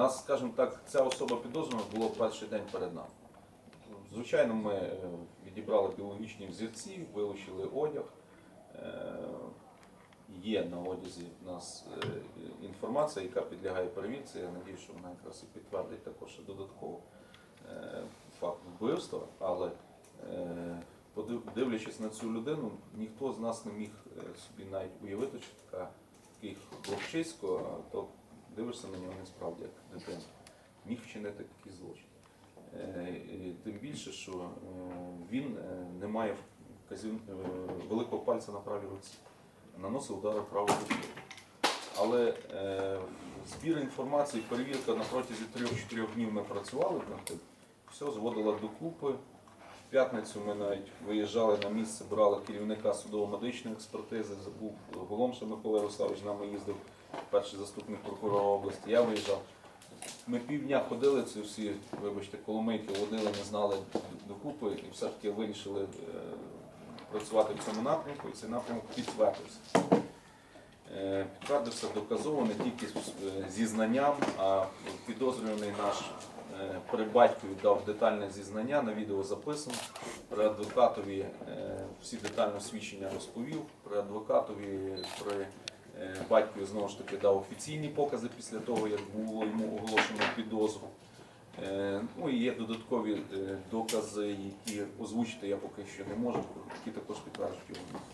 нас, скажімо так, ця особа підозрювана була перший день перед нами. Звичайно, ми е, відібрали біологічні взірці, вилучили одяг. Е, Є на одязі в нас е, інформація, яка підлягає перевірці. Я надію, що вона якраз і підтвердить також додатково факт вбивства, але дивлячись на цю людину, ніхто з нас не міг собі навіть уявити, що така такий хлопчисько, то дивишся на нього насправді як дитина, міг вчинити такий злочин. Е, Тим більше, що е, він е, не має великого пальця на правій руці, наносив удари правою рукою. Але збір інформації, перевірка на протязі 3-4 днів ми працювали над тим, все зводило докупи. В п'ятницю ми навіть виїжджали на місце, брали керівника судово-медичної експертизи, забув Голомша Микола Ярославович нами їздив, перший заступник прокурора області, я виїжджав. Ми півдня ходили, ці всі, вибачте, коломийки водили, не знали докупи і все-таки вирішили е, працювати в цьому напрямку, і цей напрямок підтвердився. Е, Підтвердився доказово не тільки е, зізнанням, а підозрюваний наш при батькові дав детальне зізнання, на відео записано. При адвокатові е, всі детально свідчення розповів. При адвокатові, при е, батькові знову ж таки дав офіційні покази після того, як було йому оголошено підозру. Е, Ну і є додаткові е, докази, які озвучити я поки що не можу, які також підтверджують його.